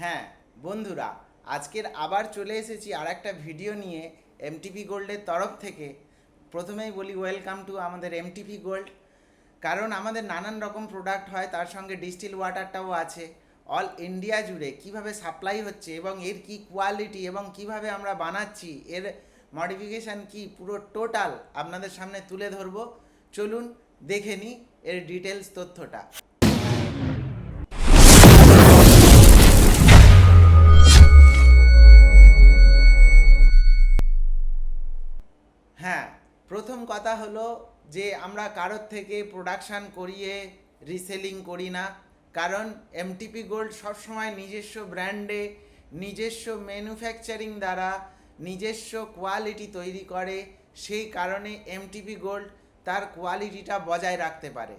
হ্যাঁ বন্ধুরা, আজকের আবার চলে এসেছি আর একটা ভিডিও নিয়ে এমটিপি গোল্ডের তরফ থেকে। প্রথমেই বলি ওয়েলকাম টু আমাদের এমটিপি গোল্ড কারণ আমাদের নানান রকম প্রোডাক্ট হয়, তার সঙ্গে ডিস্টিল ওয়াটারটাও আছে। অল ইন্ডিয়া জুড়ে কীভাবে সাপ্লাই হচ্ছে এবং এর কি কোয়ালিটি এবং কীভাবে আমরা বানাচ্ছি, এর মডিফিকেশান কি পুরো টোটাল আপনাদের সামনে তুলে ধরবো। চলুন দেখে নিই এর ডিটেলস তথ্যটা। প্রথম কথা হলো যে আমরা কারোর থেকে প্রোডাকশান করিয়ে রিসেলিং করি না। কারণ এমটিপি গোল্ড সবসময় নিজস্ব ব্র্যান্ডে নিজস্ব ম্যানুফ্যাকচারিং দ্বারা নিজস্ব কোয়ালিটি তৈরি করে, সেই কারণে এমটিপি গোল্ড তার কোয়ালিটিটা বজায় রাখতে পারে।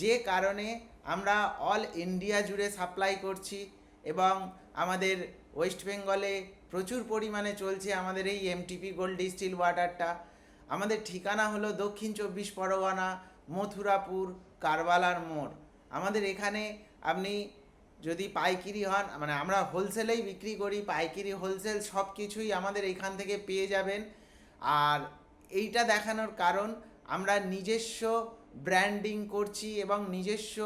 যে কারণে আমরা অল ইন্ডিয়া জুড়ে সাপ্লাই করছি এবং আমাদের ওয়েস্ট বেঙ্গলে প্রচুর পরিমাণে চলছে আমাদের এই এমটিপি গোল্ড ডিস্টিল ওয়াটারটা আমাদের ঠিকানা হলো দক্ষিণ চব্বিশ পরগনা, মথুরাপুর, কারবালার মোড়। আমাদের এখানে আপনি যদি পাইকিরি হন মানে আমরা হোলসেলেই বিক্রি করি, পাইকিরি হোলসেল সব কিছুই আমাদের এখান থেকে পেয়ে যাবেন। আর এইটা দেখানোর কারণ, আমরা নিজস্ব ব্র্যান্ডিং করছি এবং নিজস্ব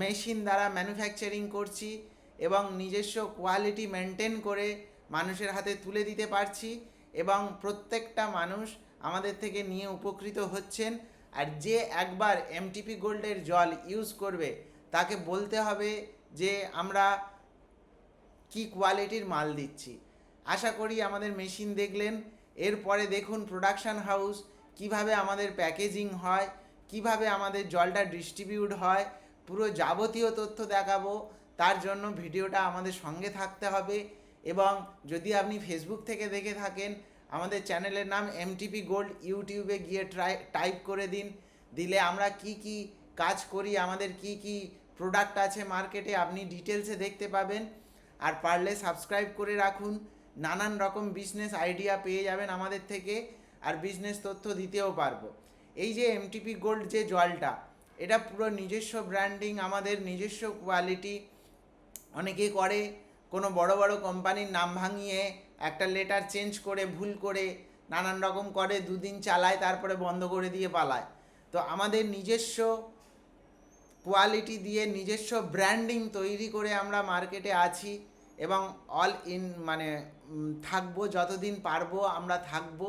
মেশিন দ্বারা ম্যানুফ্যাকচারিং করছি এবং নিজস্ব কোয়ালিটি মেনটেন করে মানুষের হাতে তুলে দিতে পারছি এবং প্রত্যেকটা মানুষ আমাদের থেকে নিয়ে উপকৃত হচ্ছেন। আর যে একবার এমটিপি গোল্ডের জল ইউজ করবে, তাকে বলতে হবে যে আমরা কি কোয়ালিটির মাল দিচ্ছি। আশা করি আমাদের মেশিন দেখলেন। এরপরে দেখুন প্রোডাকশন হাউস কীভাবে আমাদের প্যাকেজিং হয়, কীভাবে আমাদের জলটা ডিস্ট্রিবিউট হয়, পুরো যাবতীয় তথ্য দেখাবো। তার জন্য ভিডিওটা আমাদের সঙ্গে থাকতে হবে। এবং যদি আপনি ফেসবুক থেকে দেখে থাকেন আমাদের চ্যানেলের নাম এমটিপি গোল্ড ইউটিউবে গিয়ে ট্রাই টাইপ করে দিন। দিলে আমরা কি কি কাজ করি, আমাদের কি কি প্রোডাক্ট আছে মার্কেটে আপনি ডিটেলসে দেখতে পাবেন। আর পারলে সাবস্ক্রাইব করে রাখুন। নানান রকম বিজনেস আইডিয়া পেয়ে যাবেন আমাদের থেকে, আর বিজনেস তথ্য দিতেও পারব। এই যে এমটিপি গোল্ড যে জলটা, এটা পুরো নিজস্ব ব্র্যান্ডিং আমাদের নিজস্ব কোয়ালিটি অনেকে করে, কোনো বড় বড় কোম্পানির নাম ভাঙিয়ে একটা লেটার চেঞ্জ করে, ভুল করে, নানান রকম করে, দুদিন চালায়, তারপরে বন্ধ করে দিয়ে পালায়। তো আমাদের নিজস্ব কোয়ালিটি দিয়ে, নিজস্ব ব্র্যান্ডিং তৈরি করে আমরা মার্কেটে আছি এবং অল ইন মানে থাকব, যতদিন পারব আমরা থাকব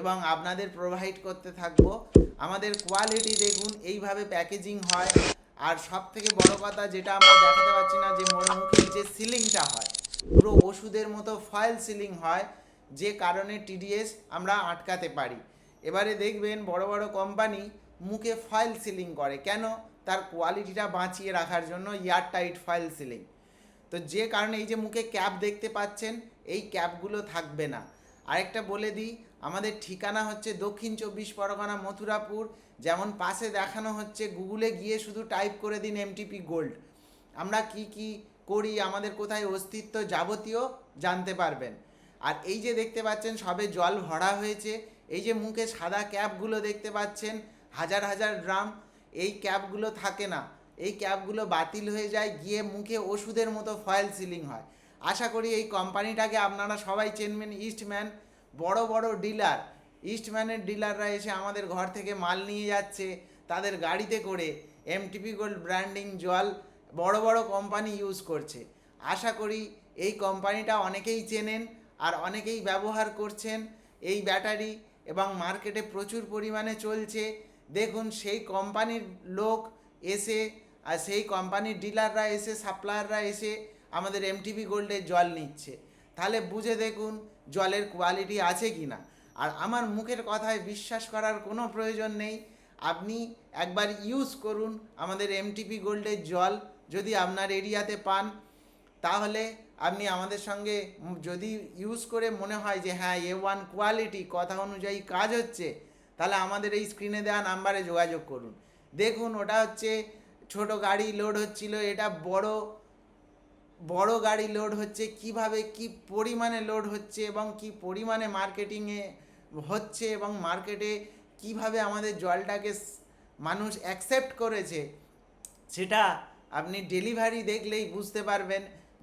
এবং আপনাদের প্রোভাইড করতে থাকব। আমাদের কোয়ালিটি দেখুন, এইভাবে প্যাকেজিং হয়। আর সব থেকে বড় কথা যেটা আমরা দেখাতে পারছি না, যে মনোমুখের যে সিলিংটা হয় পুরো ওষুধের মতো ফয়েল সিলিং হয়, যে কারণে টিডিএস আমরা আটকাতে পারি। এবারে দেখবেন বড় বড় কোম্পানি মুখে ফয়েল সিলিং করে। কেন? তার কোয়ালিটিটা বাঁচিয়ে রাখার জন্য এয়ার টাইট ফয়েল সিলিং তো যে কারণে এই যে মুখে ক্যাপ দেখতে পাচ্ছেন, এই ক্যাপগুলো থাকবে না। আরেকটা বলে দিই, আমাদের ঠিকানা হচ্ছে দক্ষিণ চব্বিশ পরগনা মথুরাপুর। যেমন পাশে দেখানো হচ্ছে গুগলে গিয়ে শুধু টাইপ করে দিন এমটিপি গোল্ড আমরা কি কি করি, আমাদের কোথায় অস্তিত্ব যাবতীয় জানতে পারবেন। আর এই যে দেখতে পাচ্ছেন, সবে জল ভরা হয়েছে। এই যে মুখে সাদা ক্যাপগুলো দেখতে পাচ্ছেন, হাজার হাজার ড্রাম এই ক্যাপগুলো থাকে না। এই ক্যাপগুলো বাতিল হয়ে যায়, গিয়ে মুখে ওষুধের মতো ফয়েল সিলিং হয়। আশা করি এই কোম্পানিটাকে আপনারা সবাই চেনবেন, ইস্টম্যান। বড় বড় ডিলার। ইস্টম্যানের ডিলাররা এসে আমাদের ঘর থেকে মাল নিয়ে যাচ্ছে, তাদের গাড়িতে করে। এমটিপি গোল্ড ব্র্যান্ডিং জল বড় বড় কোম্পানি ইউজ করছে। আশা করি এই কোম্পানিটা অনেকেই চেনেন আর অনেকেই ব্যবহার করছেন এই ব্যাটারি এবং মার্কেটে প্রচুর পরিমাণে চলছে। দেখুন সেই কোম্পানির লোক এসে আর সেই কোম্পানির ডিলাররা এসে সাপ্লায়াররা এসে আমাদের এমটিপি গোল্ডের জল নিচ্ছে। তাহলে বুঝে দেখুন জলের কোয়ালিটি আছে কি না আর আমার মুখের কথায় বিশ্বাস করার কোনো প্রয়োজন নেই। আপনি একবার ইউজ করুন আমাদের এমটিপি গোল্ডের জল। যদি আপনার এরিয়াতে পান, তাহলে আপনি আমাদের সঙ্গে যদি ইউজ করে মনে হয় যে হ্যাঁ এ ওয়ান কোয়ালিটি কথা অনুযায়ী কাজ হচ্ছে, তাহলে আমাদের এই স্ক্রিনে দেওয়া নাম্বারে যোগাযোগ করুন। দেখুন, ওটা হচ্ছে ছোট গাড়ি লোড হচ্ছিল, এটা বড় বড় গাড়ি লোড হচ্ছে, কীভাবে কি পরিমাণে লোড হচ্ছে এবং কি পরিমাণে মার্কেটিংয়ে হচ্ছে এবং মার্কেটে কীভাবে আমাদের জলটাকে মানুষ অ্যাকসেপ্ট করেছে, সেটা আপনি ডেলিভারি দেখলেই বুঝতে পারবেন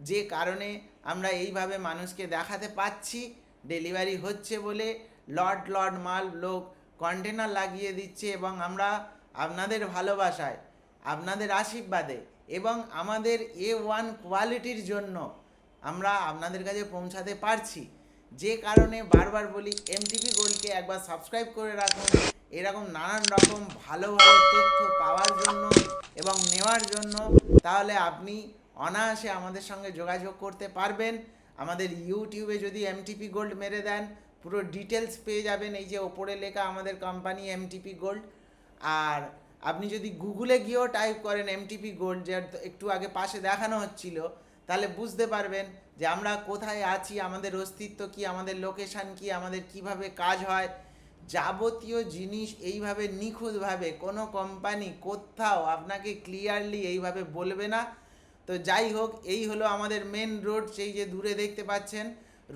যে কারণে আমরা এইভাবে মানুষকে দেখাতে পাচ্ছি। ডেলিভারি হচ্ছে বলে লট লট মাল লোক কন্টেনার লাগিয়ে দিচ্ছে এবং আমরা আপনাদের ভালোবাসায়, আপনাদের আশীর্বাদে এবং আমাদের এ ওয়ান কোয়ালিটির জন্য আমরা আপনাদের কাছে পৌঁছাতে পারছি। যে কারণে বারবার বলি এমটিপি গোল্ডকে একবার সাবস্ক্রাইব করে রাখুন। এরকম নানান রকম ভালো ভালো তথ্য পাওয়ার জন্য এবং নেওয়ার জন্য তাহলে আপনি অনায়াসে আমাদের সঙ্গে যোগাযোগ করতে পারবেন। আমাদের ইউটিউবে যদি এমটিপি গোল্ড মেরে দেন, পুরো ডিটেলস পেয়ে যাবেন এই যে ওপরে লেখা আমাদের কোম্পানি এমটিপি গোল্ড আর আপনি যদি গুগলে গিয়েও টাইপ করেন এমটিপি গোল্ড যে একটু আগে পাশে দেখানো হচ্ছিল, তাহলে বুঝতে পারবেন যে আমরা কোথায় আছি, আমাদের অস্তিত্ব কি, আমাদের লোকেশন কি, আমাদের কীভাবে কাজ হয়। যাবতীয় জিনিস এইভাবে নিখুঁতভাবে কোনো কোম্পানি কোথাও আপনাকে ক্লিয়ারলি এইভাবে বলবে না। তো যাই হোক, এই হলো আমাদের মেন রোড সেই যে দূরে দেখতে পাচ্ছেন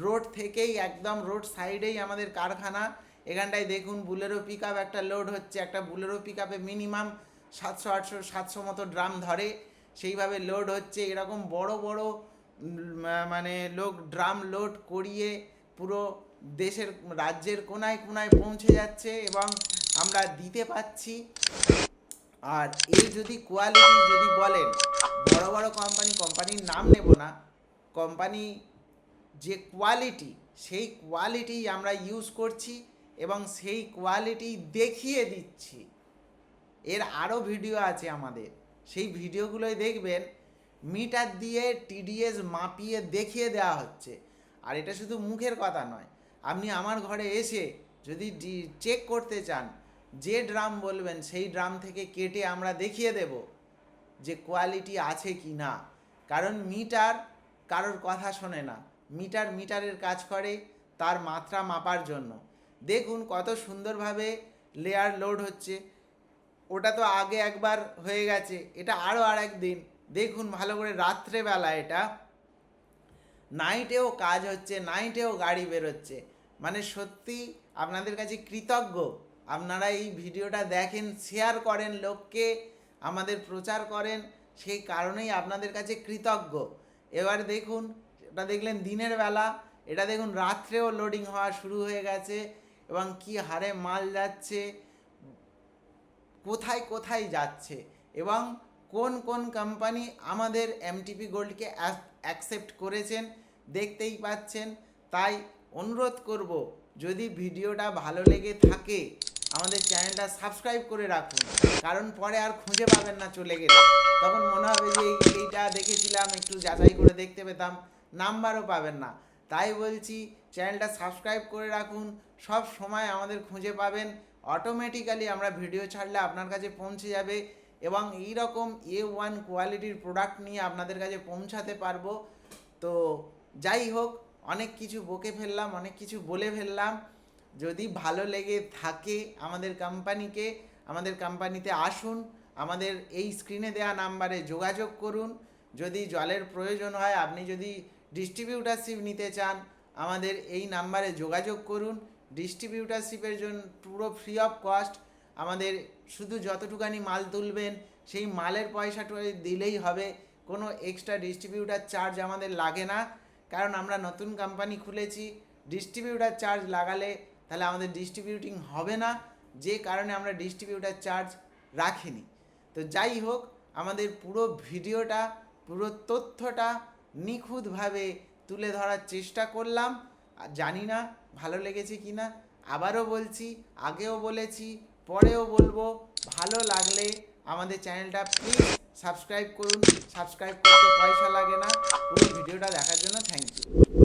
রোড থেকেই একদম রোড সাইডেই আমাদের কারখানা। এখানটায় দেখুন বুলেরো পিক একটা লোড হচ্ছে, একটা বুলেরো পিক মিনিমাম সাতশো, আটশো, সাতশো মতো ড্রাম ধরে। সেইভাবে লোড হচ্ছে, এরকম বড় বড় মানে লোক ড্রাম লোড করিয়ে পুরো দেশের রাজ্যের কোনায় কোনায় পৌঁছে যাচ্ছে এবং আমরা দিতে পাচ্ছি। আর এর যদি কোয়ালিটি যদি বলেন, বড় বড় কোম্পানি কোম্পানির নাম নেব না কোম্পানি যে কোয়ালিটি সেই কোয়ালিটি আমরা ইউজ করছি এবং সেই কোয়ালিটি দেখিয়ে দিচ্ছি। এর আরও ভিডিও আছে আমাদের। সেই ভিডিওগুলোই দেখবেন মিটার দিয়ে টিডিএস মাপিয়ে দেখিয়ে দেওয়া হচ্ছে। আর এটা শুধু মুখের কথা নয় আপনি আমার ঘরে এসে যদি চেক করতে চান, যে ড্রাম বলবেন সেই ড্রাম থেকে কেটে আমরা দেখিয়ে দেব যে কোয়ালিটি আছে কি না। কারণ মিটার কারোর কথা শোনে না। মিটার মিটারের কাজ করে তার মাত্রা মাপার জন্য। দেখুন কত সুন্দরভাবে লেয়ার লোড হচ্ছে। ওটা তো আগে একবার হয়ে গেছে, এটা আরও আর একদিন দেখুন ভালো করে রাত্রেবেলা এটা। নাইটেও কাজ হচ্ছে নাইটেও গাড়ি বেরোচ্ছে। মানে সত্যি আপনাদের কাছে কৃতজ্ঞ। আপনারা এই ভিডিওটা দেখেন শেয়ার করেন, লোককে আমাদের প্রচার করেন, সেই কারণেই আপনাদের কাছে কৃতজ্ঞ। এবার দেখুন, এটা দেখলেন দিনের বেলা, এটা দেখুন রাত্রেও লোডিং হওয়া শুরু হয়ে গেছে, এবং কি হারে মাল যাচ্ছে, কোথায় কোথায় যাচ্ছে, এবং কোন কোন কোম্পানি আমাদের এমটিপি গোল্ডকে অ্যাকসেপ্ট করেছেন, দেখতেই পাচ্ছেন, তাই অনুরোধ করব, যদি ভিডিওটা ভালো লেগে থাকে, আমাদের চ্যানেলটা সাবস্ক্রাইব করে রাখুন। কারণ পরে আর খুঁজে পাবেন না চলে গেলে। তখন মনে হবে যে এই- এইটা দেখেছিলাম, একটু যাচাই করে দেখতে পেতাম, নাম্বারও পাবেন না। তাই বলছি, চ্যানেলটা সাবস্ক্রাইব করে রাখুন, সব সময় আমাদের খুঁজে পাবেন। অটোমেটিক্যালি আমরা ভিডিও ছাড়লে আপনার কাছে পৌঁছে যাবে এবং এই রকম এ ওয়ান কোয়ালিটির প্রোডাক্ট নিয়ে আপনাদের কাছে পৌঁছাতে পারব। তো যাই হোক অনেক কিছু বকে ফেললাম, অনেক কিছু বলে ফেললাম। যদি ভালো লেগে থাকে আমাদের কোম্পানিকে আমাদের কোম্পানিতে আসুন, আমাদের এই স্ক্রিনে দেওয়া নাম্বারে যোগাযোগ করুন। যদি জলের প্রয়োজন হয়, আপনি যদি ডিস্ট্রিবিউটারশিপ নিতে চান, আমাদের এই নাম্বারে যোগাযোগ করুন। ডিস্ট্রিবিউটারশিপের জন্য পুরো ফ্রি অফ কস্ট আমাদের শুধু যতটুকানি মাল তুলবেন, সেই মালের পয়সাটা দিলেই হবে। কোনো এক্সট্রা ডিস্ট্রিবিউটার চার্জ আমাদের লাগে না। কারণ আমরা নতুন কোম্পানি খুলেছি ডিস্ট্রিবিউটার চার্জ লাগালে তাহলে আমাদের ডিস্ট্রিবিউটিং হবে না, যে কারণে আমরা ডিস্ট্রিবিউটার চার্জ রাখিনি। তো যাই হোক, আমাদের পুরো ভিডিওটা, পুরো তথ্যটা নিখুঁতভাবে তুলে ধরার চেষ্টা করলাম। জানি না ভালো লেগেছে কি না আবারও বলছি, আগেও বলেছি, পরেও বলব, ভালো লাগলে আমাদের চ্যানেলটা প্লিজ সাবস্ক্রাইব করুন। সাবস্ক্রাইব করতে পয়সা লাগে না। পুরো ভিডিওটা দেখার জন্য থ্যাংক ইউ